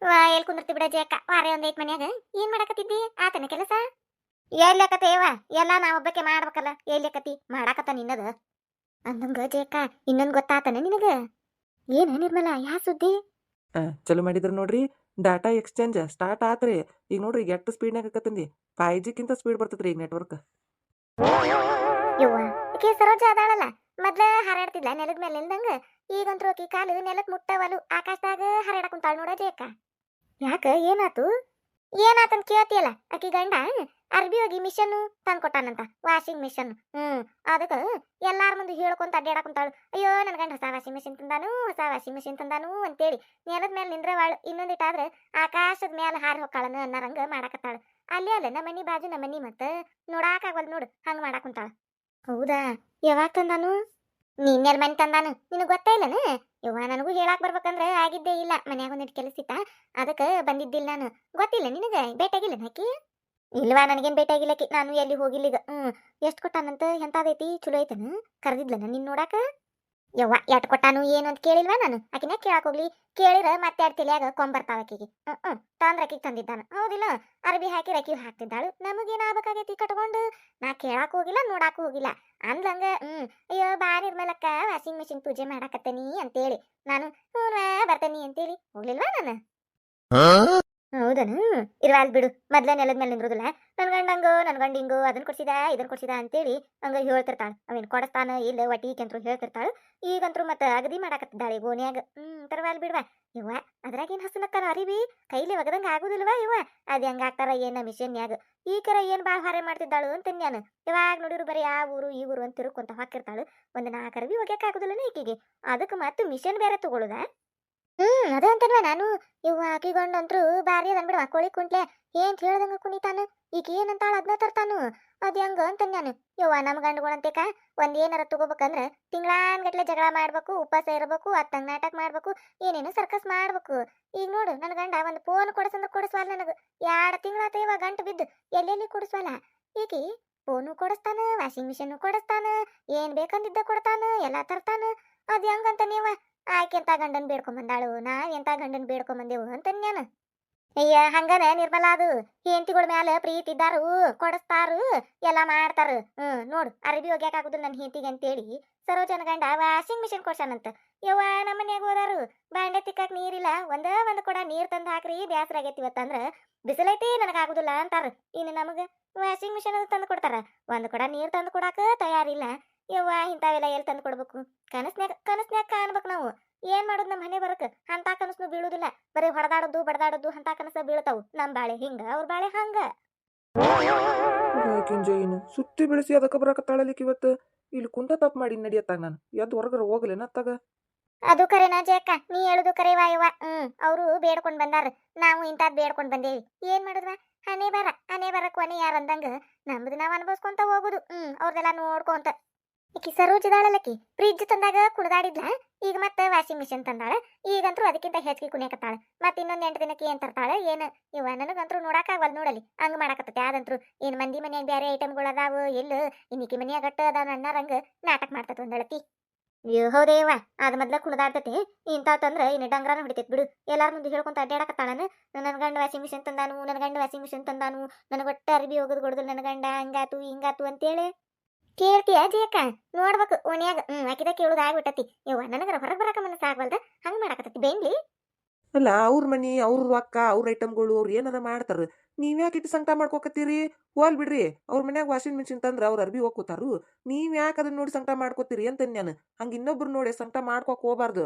ವಾ ಎಲ್ ಕುಂದಿರ್ತಿ ಬಿಡ ಜಯಕ್ಕ ವಾರ ಒಂದ್ ಐತ್ ಮನ್ಯಾಗ. ಏನ್ ಮಾಡಕತ್ತಿದ್ದಿ? ಆತನ ಕೆಲಸ? ಎಲ್ಲಕತ್ತೇವ ಎಲ್ಲ ನಾ ಒಬ್ಬಕ್ಕೆ ಮಾಡ್ಬೇಕಲ್ಲ. ಯಾಕತಿ ಮಾಡಾಕತ್ತ ನಿನ್ನದ. ಅಂದಂಗ ಜಯಕ್ಕ ಇನ್ನೊಂದ್ ಗೊತ್ತಾತನ ನಿನಗ? ಏನ ನಿರ್ಮಲ ಯಾ ಸುದ್ದಿ? ಚಲೋ ಮಾಡಿದ್ರ ನೋಡ್ರಿ. ಡಾಟಾ ಎಕ್ಸ್ಚೇಂಜ್ ಸ್ಟಾರ್ಟ್ ಆತ್ರಿ. ಈಗ ನೋಡ್ರಿ ಈಗ ಎಷ್ಟು ಸ್ಪೀಡ್ನಾಗ ಆಕತ್ತಂದಿ ಫೈವ್ ಜಿಕ್ಕಿಂತ ಸ್ಪೀಡ್ ಬರ್ತದ್ರಿ ಈಗ ನೆಟ್ವರ್ಕ್ ಯವ್ವ ಸರೋಜ ಅದಾಳಲ್ಲ. ಮೊದ್ಲ ಹಾರಾಡ್ತಿದ್ಲ ನೆಲದ ಮೇಲೆ ನಿಲ್ದಂಗ ಈಗಂತ್ರು ಆಕಿ ಕಾಲು ನೆಲಕ್ ಮುಟ್ಟವಲು ಆಕಾಶದಾಗ ಹಾರಾಡಕುಂತಾಳ ನೋಡ ಜೇಕ ಯಾಕ, ಏನಾತು? ಏನಾತಂತ ಕೇಳ್ತಿಯಲ್ಲ? ಅಕ್ಕಿ ಗಂಡ, ಅರ್ಬಿ ಹೋಗಿ ಮಿಷನ್ ತಂದ್ ಕೊಟ್ಟಾನಂತ ವಾಷಿಂಗ್ ಮಿಷನ್ ಹ್ಮ್, ಅದಕ್ಕ ಎಲ್ಲಾರ ಮುಂದೆ ಹೇಳ್ಕೊಂತ ಅಡ್ಡಾಡಕೊಂತಾಳು ಅಯ್ಯೋ ನನ್ನ ಗಂಡ ಹೊಸ ವಾಷಿಂಗ್ ಮಿಷಿನ್ ತಂದಾನು, ಹೊಸ ವಾಷಿಂಗ್ ಮಿಷಿನ್ ತಂದಾನು ಅಂತೇಳಿ ನೆಲದ ಮೇಲೆ ನಿಂದ್ರವಾಳು. ಇನ್ನೊಂದಿಟ್ಟಾದ್ರೆ ಆಕಾಶದ ಮೇಲೆ ಹಾರಿ ಹೊಕ್ಕಾಳನು ಅನ್ನರಂಗ ಮಾಡಾಕತ್ತಾಳು. ಅಲ್ಲಿ ಅಲ್ಲ, ನಮ್ಮ ಮನಿ ಬಾಜು ನಮ್ಮ ಮನಿ ಮತ್ತ ನೋಡಾಕಾಗವಲ್ ನೋಡು, ಹಂಗ ಮಾಡಾಕುಂತಾಳು ಕುಂತಾಳ. ಹೌದಾ? ಯಾವಾಗ ತಂದಾನು? ನೀನ್ಯಾರ ಮನೆ ತಂದಾನು? ನಿನಗೆ ಗೊತ್ತೇ ಇಲ್ಲನ? ಯವ್ವ, ನನಗೂ ಹೇಳಾಕ್ ಬರ್ಬೇಕಂದ್ರೆ ಆಗಿದ್ದೇ ಇಲ್ಲ. ಮನ್ಯಾಗ ಒಂದಿಟ್ಟು ಕೆಲಸ ಅದಕ್ಕೆ ಬಂದಿದ್ದಿಲ್ಲ ನಾನು. ಗೊತ್ತಿಲ್ಲ ನಿನಗ? ಭೇಟಾಗಿಲ್ಲ ನಾಕಿ ಇಲ್ವಾ, ನನಗೇನ್ ಭೇಟಾಗಿಲ್ಲ ಆಕಿ. ನಾನು ಎಲ್ಲಿ ಹೋಗಿಲ್ಲ ಈಗ. ಹ್ಮ್. ಎಷ್ಟ್ ಕೊಟ್ಟಾನಂತ ಎಂತಾದೈತಿ? ಚಲೋ ಐತನ? ಕರೆದಿದ್ಲನ ನಿನ್ ನೋಡಾಕ? ಯವ್ವ ಎಟ್ ಕೊಟ್ಟಾನು ಏನು ಅಂತ ಕೇಳಿಲ್ವಾ ನಾನು? ಆಕಿನ ಕೇಳಾಕ್ ಹೋಗ್ಲಿ? ಕೇಳಿರ ಮತ್ತೆ ಎರಡು ತಲೆಯಾಗ ಕೊಂಬರ್ತಾವ ಆಕಿಗೆ. ಹ್ಮ್ ಹ್ಮ್. ತಂದ್ರ ಆಕಿಗೆ ತಂದಿದ್ದಾನ. ಹೌದಿಲ್ಲ? ಅರಬಿ ಹಾಕಿ ರಕಿ ಹಾಕ್ತಿದ್ದಾಳು. ನಮಗೇನ್ ಆಗ್ಬೇಕಾಗೈತಿ ಕಟ್ಕೊಂಡು? ನಾ ಕೇಳಾಕ್ ಹೋಗಿಲ್ಲ, ನೋಡಾಕ್ ಹೋಗಿಲ್ಲ. ಅಂದ್ಲಂಗ, ಹ್ಮ್, ಅಯ್ಯೋ, ಬಾ ನಿರ್ಮಲಕ್ಕ ವಾಷಿಂಗ್ ಮಿಷಿನ್ ಪೂಜೆ ಮಾಡಾಕತ್ತೇನಿ ಅಂತೇಳಿ. ನಾನು ಹ್ಞೂ ಬರ್ತೇನಿ ಅಂತೇಳಿ. ಹೋಗ್ಲಿಲ್ವಾ ನಾನು? ಹೌದನು? ಅಲ್ಲಿ ಬಿಡು. ಮೊದ್ಲ ನೆಲದ ಮೇಲೆ ನಿಂದ್ರುದಿಲ್ಲ. ನನ್ ಗಂಡ ಹಂಗೋ, ನನ್ ಗಂಡ ಹಿಂಗೋ ಅದನ್ನ ಕೊಡ್ಸಿದ ಇದನ್ನ ಕೊಡ್ಸಿದ ಅಂತೇಳಿ ಹಂಗ ಹೇಳ್ತಿರ್ತಾಳ. ಅವೇನ್ ಕೊಡಸ್ತಾನ, ಇಲ್ಲ ಒಟ್ಟಿಗೆ ಕೆಂತ್ರು ಹೇಳ್ತಿರ್ತಾಳು. ಈಗಂತ್ರು ಮತ್ತ ಅಗದಿ ಮಾಡಾಕತ್ತಿದ್ದಾಳೆ ಗೋನ್ಯಾಗ. ಹ್ಮ್ ತರವಾಲ್ ಬಿಡ್ವಾ. ಇವ ಅದ್ರಾಗ ಏನ್ ಹಸನಕ್ಕನ ಅರಿವಿ? ಕೈಲಿ ಒಗದಂಗ ಆಗುದಿಲ್ವಾ ಇವ ಅದ್ ಹೆಂಗ ಹಾಕ್ತಾರ ಏನ ಮಿಷನ್ಯಾಗ ಈ ಕರ ಏನ್ ಬಾಳ ಹಾರೆ ಮಾಡ್ತಿದ್ದಾಳು ಅಂತ ನಾನು ಯಾವಾಗ ನೋಡಿರು ಬರೀ ಆ ಊರು, ಈ ಊರು ಅಂತ ತಿರುಕೊಂತ ಹಾಕಿರ್ತಾಳು ಒಂದ್ ನಾಲ್ಕು ಅರವಿ ಒಗ್ಯಾಕ ಆಗುದಿಲ್ಲನ ಈಕೆಗೆ. ಅದಕ್ಕೆ ಮತ್ತೆ ಮಿಷನ್ ಬೇರೆ ತಗೊಳುದ? ಹ್ಮ್, ಅದ ಅಂತಲ್ವ ನಾನು? ಇವ್ ಹಾಕಿಕೊಂಡಂತ್ರು ಬಾರಿ ಅದನ್ ಬಿಡವ ಕೋಳಿ ಕುಂಟ್ಲೆ. ಏನ್ ಹೇಳ್ದಂಗ ಕುಣಿತಾನು? ಈಗ ಏನಂತಾಳ ಅದ್ನ ತರ್ತಾನು ಅದ್ ಹೆಂಗ ಅಂತ ನಾನು. ಯವ್ವ ನಮ್ ಗಂಡುಗಳಂತೇಕ ಒಂದ್ ಏನಾರ ತಗೋಬೇಕಂದ್ರ ತಿಂಗಳಾನ್ಗಟ್ಲೆ ಜಗಳ ಮಾಡ್ಬೇಕು, ಉಪವಾಸ ಇರ್ಬೇಕು, ಅತ್ತಂಗ್ ನಾಟಕ ಮಾಡ್ಬೇಕು, ಏನೇನು ಸರ್ಕಸ್ ಮಾಡ್ಬೇಕು. ಈಗ ನೋಡು, ನನ್ ಗಂಡ ಒಂದ್ ಫೋನ್ ಕೊಡಸಂದ್ರ ಕೊಡಿಸ್ವಾಲ ನನಗ. ಎರಡ್ ತಿಂಗಳಾತ ಇವ ಗಂಟು ಬಿದ್ದು, ಎಲ್ಲೆಲ್ಲಿ ಕೊಡಿಸ್ವಾಲ? ಈಕಿ ಫೋನು ಕೊಡಿಸ್ತಾನ ವಾಷಿಂಗ್ ಮಿಷಿನ್ ಕೊಡಿಸ್ತಾನ, ಏನ್ ಬೇಕಂದಿದ್ದ ಕೊಡ್ತಾನ, ಎಲ್ಲಾ ತರ್ತಾನ. ಅದ್ ಹೆಂಗಂತ ನೀವ ಆಕೆ ಎಂತ ಗಂಡನ್ ಬೇಡ್ಕೊಂಡ್ ಬಂದಾಳು? ನಾವ್ ಎಂತ ಗಂಡನ್ ಬೇಡ್ಕೊಂಡ್ ಬಂದೆವು? ಅಂತ ನಾನು. ಅಯ್ಯ ಹಂಗನ ನಿರ್ಮಲ ಅದು. ಹೆಂಡತಿಗಳ ಮ್ಯಾಲ ಪ್ರೀತಿ ಇದ್ದಾರು, ಕೊಡಸ್ತಾರು, ಎಲ್ಲ ಮಾಡ್ತಾರ. ಹ್ಮ್, ನೋಡು, ಅರಬಿ ಒಗ್ಯಾಕ ಆಗುದಿಲ್ಲ ನನ್ನ ಹೆಂಡತಿಗೆ ಅಂತೇಳಿ ಸರೋಜನ ಗಂಡ ವಾಷಿಂಗ್ ಮಿಷಿನ್ ಕೊಡ್ಸಾನಂತ ಯವ್ವ, ನಮ್ಮ ಮನ್ಯಾಗ ಹೋದಾರು. ಬಾಂಡೆ ತಿಕ್ಕಾಕ ನೀರಿಲ್ಲ. ಒಂದ ಒಂದ್ ಕೊಡ ನೀರ್ ತಂದು ಹಾಕ್ರಿ, ಬ್ಯಾಸರ ಆಗೈತಿ ಇವತ್ತಂದ್ರ ಬಿಸಿಲೈತಿ ನನಗ ಆಗುದಿಲ್ಲ ಅಂತಾರ. ಇನ್ನು ನಮಗ ವಾಷಿಂಗ್ ಮಿಷಿನ್ ಅದು ತಂದು ಕೊಡ್ತಾರ. ಒಂದ್ ಕೊಡ ನೀರ್ ತಂದು ಕೊಡಾಕ ತಯಾರಿಲ್ಲ. ಯವ್ವ ಇಂಥವೆಲ್ಲ ಎಲ್ಲಿ ತಂದು ಕೊಡ್ಬೇಕು? ಕನಸ್ನ್ಯಾಗ ಕನಸ್ನ್ಯಾಗ ಕಾಣ್ಬೇಕು ನಾವು. ಏನ್ ಮಾಡೋದು ನಮ್ಮ ಮನೆ ಬರಕ್? ಅಂತ ಕನಸು ಬೀಳುದಿಲ್ಲ. ಬರೀ ಹೊಡೆದಾಡೋದು ಬಡದಾಡೋದು ಅಂತ ಕನಸ ಬೀಳ್ತಾವು. ನಮ್ ಬಾಳೆ ಹಿಂಗ ಅವ್ರ ಬಾಳೆ ಹಂಗ. ಏನು ಸುತ್ತಿ ಬೆಳೆಸಿ ಅದಕ್ಕೆ ತಾಳಲಿಕ್ಕೆ ಇವತ್ತು? ಇಲ್ಲಿ ಕುಂತ ತಪ್ಪ ಮಾಡಿ ನಡಿಯತ್ತಾಗ ನಾನು. ಎದ್ದು ಹೊರಗರ ಹೋಗ್ಲೇನ ತಗ ಅದು ಕರೆನಾ ಜಯಕ್ಕ ನೀ ಹೇಳುದು ಕರೆ ವಾಯವ್ವ ಹ್ಮ್ ಅವರು ಬೇಡ್ಕೊಂಡ್ ಬಂದಾರ. ನಾವು ಇಂತಾದ್ ಬೇಡ್ಕೊಂಡ್ ಬಂದೇವಿ. ಏನ್ ಮಾಡುದ್ವ? ಹನೇ ಬರ ಹನೇ ಬರ ಕೊನೆ ಯಾರ ಅಂದಂಗ ನಮ್ದು ನಾವ್ ಅನ್ಭವಿಸ್ಕೊಂತ ಹೋಗುದು. ಹ್ಮ್ ಅವ್ರದೆಲ್ಲ ನೋಡ್ಕೊಂತ ಈಕಿ ಸರೋಜಿದಾಳಲ್ಲಕಿ ಫ್ರಿಜ್ ತಂದಾಗ ಕುಣದಾಡಿದ್ಲ, ಈಗ ಮತ್ತೆ ವಾಷಿಂಗ್ ಮಿಷಿನ್ ತಂದಾಳ, ಈಗಂತ್ರು ಅದಕ್ಕಿಂತ ಹೆಚ್ಚಿಗೆ ಕುಣಿಯಕತ್ತಾಳ. ಮತ್ತೆ ಇನ್ನೊಂದ್ ಎಂಟು ದಿನಕ್ಕೆ ಏನ್ ತರ್ತಾಳ, ಏನ್? ಇವ ನನಗಂತ್ರು ನೋಡಾಕಾಗವಲ್ ನೋಡಲಿ, ಹಂಗ ಮಾಡಕತ್ತೈತೆ ಅದಂತ್ರು ಏನ್ ಮಂದಿ ಮನೆಯಾಗ ಬೇರೆ ಐಟಮ್ಗಳು ಅದಾವು ಇಲ್ಲ ಇನ್ನಿಕಿ ಮನೆಯಾಗ ಗಟ್ಟ ಅದಾವ ಅಣ್ಣಾರಂಗ ನಾಟಕ ಮಾಡ್ತತ್ ಒಂದಳತಿ ಅಯ್ಯೋ ಹೌದೇವ ಅದ ಮೊದ್ಲ ಇಂತ ತಂದ್ರೆ ಇನ್ನು ಡಂಗ್ರಾನ ಹೊಡಿತೈತಿ ಬಿಡು. ಎಲ್ಲಾರ ಮುಂದೆ ಹೇಳ್ಕೊಂತ ಅಡ್ಡಾಡಕತ್ತಾಳನು ನನ್ನ ಗಂಡ ವಾಷಿಂಗ್ ಮಿಷಿನ್ ತಂದಾನು ನನ್ನ ಗಂಡ ವಾಷಿಂಗ್ ಮಿಷಿನ್ ತಂದಾನು ನನಗೊಟ್ಟ ಅರ್ಬಿ ಹೋಗೋದು ಕೊಡುದು ನನ್ನ ಗಂಡ, ಹಂಗಾತು, ಹಿಂಗಾತು ಅಂತೇಳಿ. ಕೇಳ್ತೀಯ ಜಯಕ್ಕ ನೋಡ್ಬೇಕು ಓಣ್ಯಾಗ. ಹ್ಮ್, ಆಕಿದ ಕೇಳುದು ಆಗ್ಬಿಟ್ಟತಿ. ಯವ್ವ, ನನಗರ ಹೊರಗೆ ಬರಕ ಮನಸ್ಸು ಆಗ್ವಲ್ದ? ಹಂಗ ಮಾಡಕತ್ತತಿ ಬೇನ್ಲಿ ಅಲ್ಲ, ಅವ್ರ ಮನಿ, ಅವ್ರ ರೊಕ್ಕ, ಅವ್ರ ಐಟಮ್ಗಳು ಅವ್ರು ಏನಾರ ಮಾಡ್ತಾರ. ನೀವ್ಯಾಕೆ ಇಟ್ಟು ಸಂಕಟ ಮಾಡ್ಕೋಕತ್ತೀರಿ? ಹೋಲ್ ಬಿಡ್ರಿ. ಅವ್ರ ಮನ್ಯಾಗ ವಾಷಿಂಗ್ ಮಿಷಿನ್ ತಂದ್ರ ಅವ್ರ ಅರ್ಬಿ ಹೋಗ್ಕೋತಾರು. ನೀವ್ ಯಾಕೆ ಅದನ್ನ ನೋಡಿ ಸಂಕಟ ಮಾಡ್ಕೋತೀರಿ ಅಂತ ನಾನು ಹಂಗ ಇನ್ನೊಬ್ರು ನೋಡಿ ಸಂಕಟ ಮಾಡ್ಕೋಕ್ ಹೋಗ್ಬಾರ್ದು.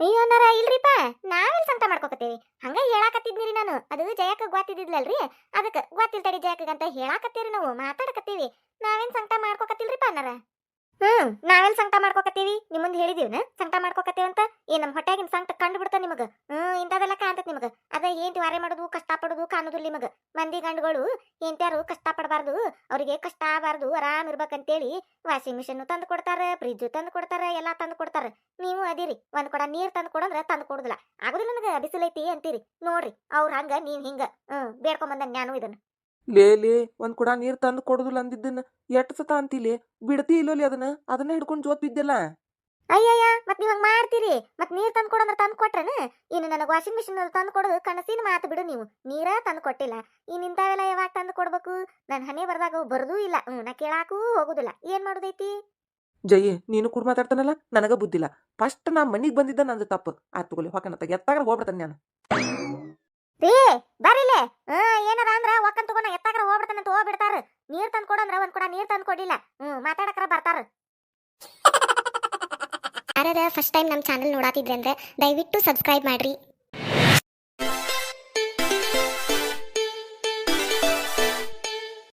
ಅಯ್ಯೋ ನರ ಇಲ್ರಿಪ್ಪ. ನಾವೆಲ್ಲ ಸಂತ ಮಾಡ್ಕೊಕತ್ತೇವಿ? ಹಂಗ ಹೇಳಾಕತ್ತಿದ್ನಿರಿ ನಾನು. ಅದು ಜಯಕ್ಕ ಗೊತ್ತಿದ್ದಿದ್ಲಲ್ರಿ? ಅದಕ್ಕೆ ಗೊತ್ತಿಲ್ ತಡಿ ಜಯಕ್ಕಂತ ಹೇಳಾಕತ್ತೀರಿ ನಾವು, ಮಾತಾಡಕತ್ತೀವಿ. ನಾವೇನ್ ಸಂಕಟ ಮಾಡ್ಕೊಕತ್ತಿಲ್ರಿಪ್ಪ ಅನ್ನಾರ ಹ್ಮ್ ನಾವೇನ್ ಸಂಕಟ ಮಾಡ್ಕೋಕತ್ತೀವಿ? ನಿಮ್ಮಂದ್ ಮುಂದೆ ಹೇಳಿದೀವನ ಸಂಕಟ ಮಾಡ್ಕೊಕತ್ತೇವ ಅಂತ? ಏ, ನಮ್ ಹೊಟ್ಯಾಗಿನ ಸಂಕಟ ಕಂಡು ಬಿಡ್ತ ನಿಮಗ? ಹ್ಮ್, ಇಂಥದೆಲ್ಲ ಕಾಣ್ತತ್ ನಿಮಗ. ಅದ ಏನ್ ವಾರೆ ಮಾಡೋದು ಕಷ್ಟ ಪಡುದು ಕಾಣುದಿಲ್ಲ ನಿಮಗ. ಮಂದಿ ಗಂಡುಗಳು ಎಂತ್ಯಾರು ಕಷ್ಟ ಪಡಬಾರ್ದು, ಅವ್ರಿಗೆ ಕಷ್ಟ ಆಗಬಾರ್ದು, ಆರಾಮ್ ಇರ್ಬೇಕಂತೇಳಿ ವಾಷಿಂಗ್ ಮಿಷಿನ್ ತಂದು ಕೊಡ್ತಾರ ಫ್ರಿಜ್ ತಂದು ಕೊಡ್ತಾರ, ಎಲ್ಲಾ ತಂದು ಕೊಡ್ತಾರ. ನೀವು ಅದಿರಿ, ಒಂದ್ ಕೊಡ ನೀರ್ ತಂದು ಕೊಡಂದ್ರ ತಂದು ಕೊಡುದಿಲ್ಲ. ಆಗುದಿಲ್ಲ ನನಗ, ಬಿಸಿಲೈತಿ ಅಂತೀರಿ. ನೋಡ್ರಿ, ಅವ್ರ ಹಂಗ, ನೀವ್ ಹಿಂಗ. ಹ್ಮ್ ಬೇಡ್ಕೊಂಬಂದ ನಾನು ಇದನ್ನ. ಲೇ ಲೇ ಒಂದ್ ಕುಡ ನೀರ್ ತಂದು ಕೊಡುದಿಲ್ಲ ಅಂದಿದ್ದನ್ನ ಎಟ್ ಸತ ಅಂತೀಲಿ? ಬಿಡ್ತಿ ಇಲ್ಲೋಲಿ ಅದನ್ನ? ಅದನ್ನ ಹಿಡ್ಕೊಂಡ್ ಜೋತ್ ಬಿದ್ದಲ್ಲ? ಅಯ್ಯಯ್ಯ ಮತ್ ನೀವ್ ಹಂಗ ಮಾಡ್ತೀರಿ? ಮತ್ ನೀರ್ ತಂದು ಕೊಡಂದ್ರ ತಂದು ಕೊಟ್ರನ? ಇನ್ನು ನನಗೆ ವಾಷಿಂಗ್ ಮಿಷಿನ್ ತಂದು ಕೊಡೋದು ಕನಸಿನ ಮಾತು ಬಿಡು ನೀವು. ನೀರ ತಂದು ಕೊಟ್ಟಿಲ್ಲ. ಈ ನಿಂತಾವೆಲ್ಲ ಯಾವಾಗ ತಂದು ಕೊಡ್ಬೇಕು? ನನ್ ಹನಿ ಬರ್ದಾಗ ಬರ್ದು ಇಲ್ಲ. ಹ್ಮ್ ನಾ ಕೇಳಾಕೂ ಹೋಗುದಿಲ್ಲ. ಏನ್ ಮಾಡುದೈತಿ? ಜಯಿ ನೀನು ಕೂಡ ಮಾತಾಡ್ತಾನಲ್ಲ? ನನಗ ಬುದ್ಧಿಲ್ಲ. ಫಸ್ಟ್ ನಾ ಮನಿಗ್ ಬಂದಿದ್ದ ನಂದು ತಪ್ಪು. ಆತ್ ತಗೊಲಿ ಹೊಕನತ್ತ ಎತ್ತಾಗ ಹೋಗ್ಬಿಡ್ತಾನೆ ನಾನು. ರೀ ಬರಿಲೆ. ಹ್ಮ್ ಏನದ ಅಂದ್ರ ಒಕ್ಕನ್ ತಗೊಂಡ ಎತ್ತಾಗ್ರ ಹೋಗ್ಬಿಡ್ತಾನಂತ ಹೋಗ್ಬಿಡ್ತಾರ. ನೀರ್ ತಂದು ಕೊಡಂದ್ರ ಒಂದ್ ಕೂಡ ನೀರ್ ತಂದ್ ಕೊಡಿಲ್ಲ ಹ್ಮ್, ಮಾತಾಡಕ್ರ ಬರ್ತಾರ. ಯಾರದ ಫಸ್ಟ್ ಟೈಮ್ ನಮ್ಮ ಚಾನಲ್ ನೋಡಾತಿದ್ರೆ ಅಂದ್ರೆ ದಯವಿಟ್ಟು ಸಬ್ಸ್ಕ್ರೈಬ್ ಮಾಡ್ರಿ.